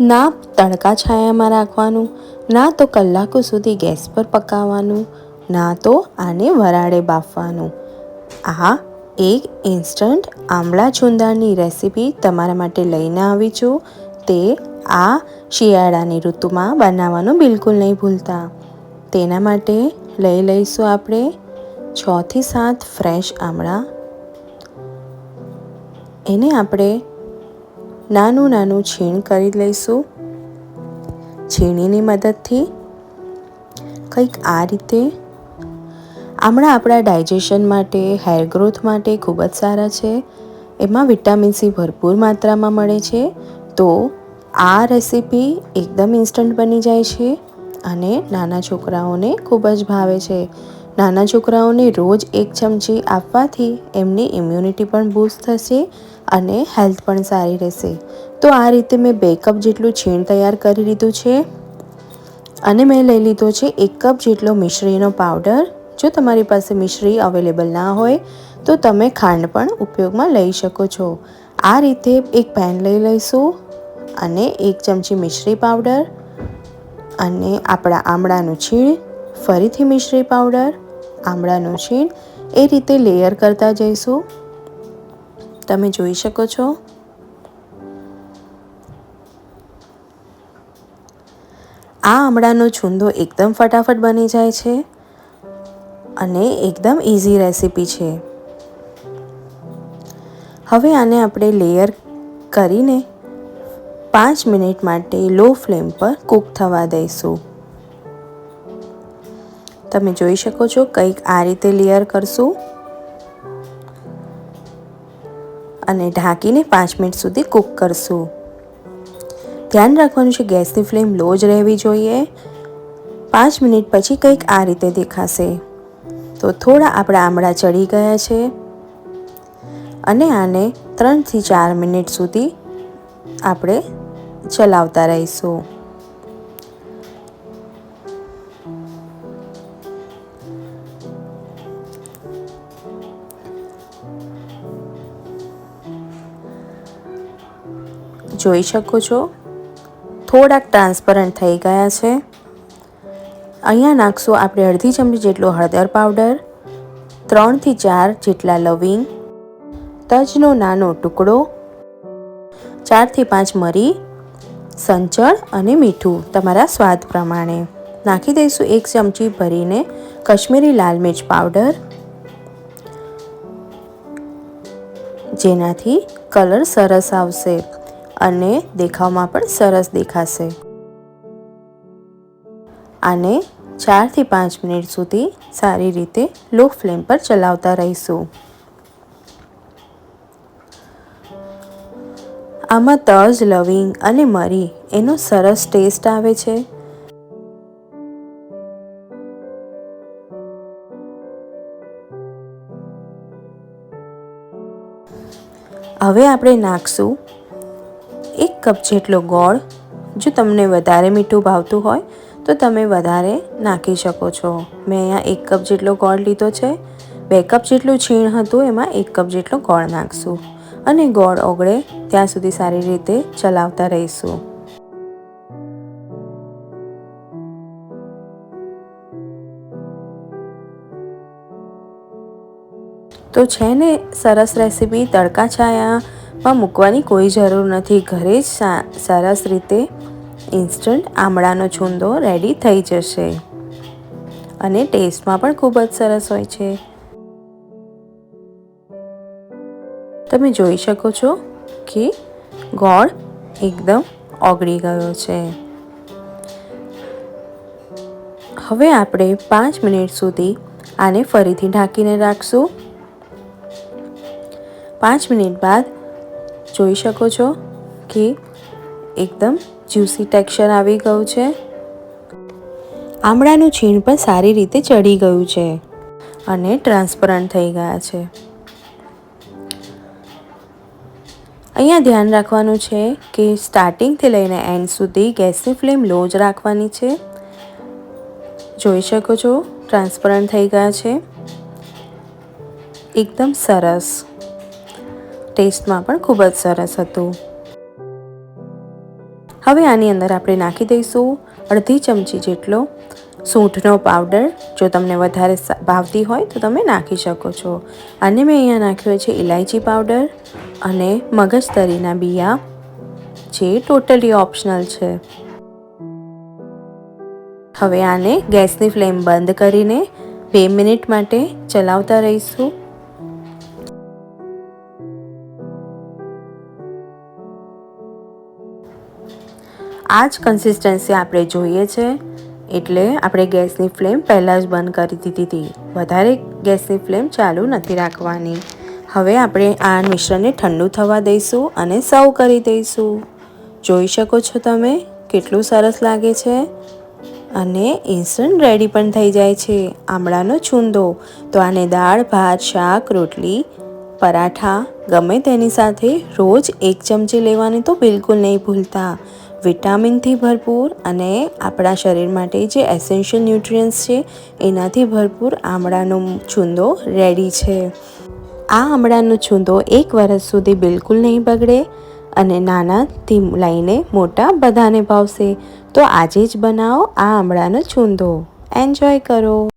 ના તડકા છાયામાં રાખવાનું, ના તો કલાકો સુધી ગેસ પર પકાવવાનું ના તો આને વરાળે બાફવાનું. આ એક ઇન્સ્ટન્ટ આમળા છુંદાની રેસીપી તમારા માટે લઈને આવી છું. તે આ શિયાળાની ઋતુમાં બનાવવાનું બિલકુલ નહીં ભૂલતા. તેના માટે લઈ લઈશું આપણે છથી સાત ફ્રેશ આમળા એને આપણે નાનું નાનું છીણ કરી લઈશું. છીણીની મદદથી કંઈક આ રીતે. આમળા આપણા ડાયજેશન માટે, હેર ગ્રોથ માટે ખૂબ જ સારા છે. એમાં વિટામિન સી ભરપૂર માત્રામાં મળે છે. તો આ રેસીપી એકદમ ઇન્સ્ટન્ટ બની જાય છે અને નાના છોકરાઓને ખૂબ જ ભાવે છે. નાના છોકરાઓને રોજ એક ચમચી આપવાથી એમની ઇમ્યુનિટી પણ બૂસ્ટ થશે અને હેલ્થ પણ સારી રહેશે. તો આ રીતે મેં બે કપ જેટલું છીણ તૈયાર કરી લીધું છે અને મેં લઈ લીધો છે એક કપ જેટલો મિશ્રીનો પાવડર જો તમારી પાસે મિશ્રી અવેલેબલ ના હોય, તો તમે ખાંડ પણ ઉપયોગમાં લઈ શકો છો. આ રીતે એક પેન લઈ લઈશું અને એક ચમચી મિશ્રી પાવડર અને આપણા આમળાનું છીણ, ફરીથી મિશ્રી પાવડર આમળાનું શીણ એ રીતે લેયર કરતા જઈશું. તમે જોઈ શકો છો. આ આમળાનો છુંદો એકદમ ફટાફટ બની જાય છે અને એકદમ ઇઝી રેસીપી છે. હવે આને આપણે લેયર કરીને પાંચ મિનિટ માટે લો ફ્લેમ પર કૂક થવા દઈશું. તમે જોઈ શકો છો કંઈક આ રીતે લેયર કરશું. અને ઢાંકીને પાંચ મિનિટ સુધી કૂક કરશું. ધ્યાન રાખવાનું છે ગેસની ફ્લેમ લો જ રહેવી જોઈએ. પાંચ મિનિટ પછી કંઈક આ રીતે દેખાશે. તો થોડા આપણા આમળા ચડી ગયા છે. અને આને ત્રણથી ચાર મિનિટ સુધી આપણે ચલાવતા રહીશું. જોઈ શકો છો. થોડાક ટ્રાન્સપરન્ટ થઈ ગયા છે. અહીંયા નાખશું આપણે અડધી ચમચી જેટલો હળદર પાવડર ત્રણથી ચાર જેટલા લવિંગ, તજનો નાનો ટુકડો, ચારથી પાંચ મરી, સંચળ અને મીઠું તમારા સ્વાદ પ્રમાણે. નાખી દઈશું એક ચમચી ભરીને કશ્મીરી લાલ મિર્ચ પાવડર જેનાથી કલર સરસ આવશે. અને દેખાવમાં પણ સરસ દેખાશે. આને ચારથી પાંચ મિનિટ સુધી સારી રીતે લો ફ્લેમ પર ચલાવતા રહીશું. આમાં તજ, લવિંગ અને મરી એનો સરસ ટેસ્ટ આવે છે. હવે આપણે નાખશું એક કપ જેટલો ગોળ, જો તમને વધારે મીઠું ભાવતું હોય, તો તમે વધારે નાખી શકો છો. મેં અહીંયા એક કપ જેટલો ગોળ લીધો છે. બે કપ જેટલું છીણ હતું, એમાં એક કપ જેટલો ગોળ નાખશું. અને ગોળ ઓગળે, ત્યાં સુધી સારી રીતે ચલાવતા રહીશું. તો છે ને, સરસ રેસીપી તડકા છાયામાં મૂકવાની કોઈ જરૂર નથી. ઘરે જ સરસ રીતે ઇન્સ્ટન્ટ આમળાનો છૂંદો રેડી થઈ જશે. અને ટેસ્ટમાં પણ ખૂબ જ સરસ હોય છે. તમે જોઈ શકો છો કે ગોળ એકદમ ઓગળી ગયો છે. હવે આપણે પાંચ મિનિટ સુધી આને ફરીથી ઢાંકીને રાખશું. પાંચ મિનિટ બાદ જોઈ શકો છો કે એકદમ જ્યુસી ટેક્સચર આવી ગયું છે. આમળાનું છીણ પણ સારી રીતે ચડી ગયું છે અને ટ્રાન્સપરન્ટ થઈ ગયા છે. અહીંયા ધ્યાન રાખવાનું છે કે સ્ટાર્ટિંગથી લઈને એન્ડ સુધી ગેસની ફ્લેમ લો જ રાખવાની છે. જોઈ શકો છો ટ્રાન્સપરન્ટ થઈ ગયા છે. એકદમ સરસ. ટેસ્ટમાં પણ ખૂબ જ સરસ હતું. હવે આની અંદર આપણે નાખી દઈશું અડધી ચમચી જેટલો સૂંઠનો પાવડર. જો તમને વધારે ભાવતી હોય તો તમે નાખી શકો છો. અને મેં અહીંયા નાખ્યો છે ઇલાયચી પાવડર અને મગજતરીના બિયા, જે ટોટલી ઓપ્શનલ છે. હવે આને ગેસની ફ્લેમ બંધ કરીને બે મિનિટ માટે ચલાવતા રહીશું. આ જ કન્સિસ્ટન્સી આપણે જોઈએ છે. એટલે આપણે ગેસની ફ્લેમ પહેલાં જ બંધ કરી દીધી હતી. વધારે ગેસની ફ્લેમ ચાલુ નથી રાખવાની. હવે આપણે આ મિશ્રણને ઠંડુ થવા દઈશું અને સર્વ કરી દઈશું. જોઈ શકો છો તમે કેટલું સરસ લાગે છે. અને ઇન્સ્ટન્ટ રેડી પણ થઈ જાય છે. આમળાનો છૂંદો, તો આને દાળ, ભાત, શાક, રોટલી, પરાઠા, ગમે તેની સાથે રોજ એક ચમચી લેવાની તો બિલકુલ નહીં ભૂલતા. વિટામિનથી ભરપૂર અને આપણા શરીર માટે જે એસેન્શિયલ ન્યુટ્રિયન્ટ્સ છે, એનાથી ભરપૂર આમળાનો છૂંદો રેડી છે. આ આમળાનો છૂંદો એક વર્ષ સુધી બિલકુલ નહીં બગડે અને નાનાથી લઈને મોટા બધાને ભાવશે. તો આજે જ બનાવો આ આમળાનો છૂંદો. એન્જોય કરો.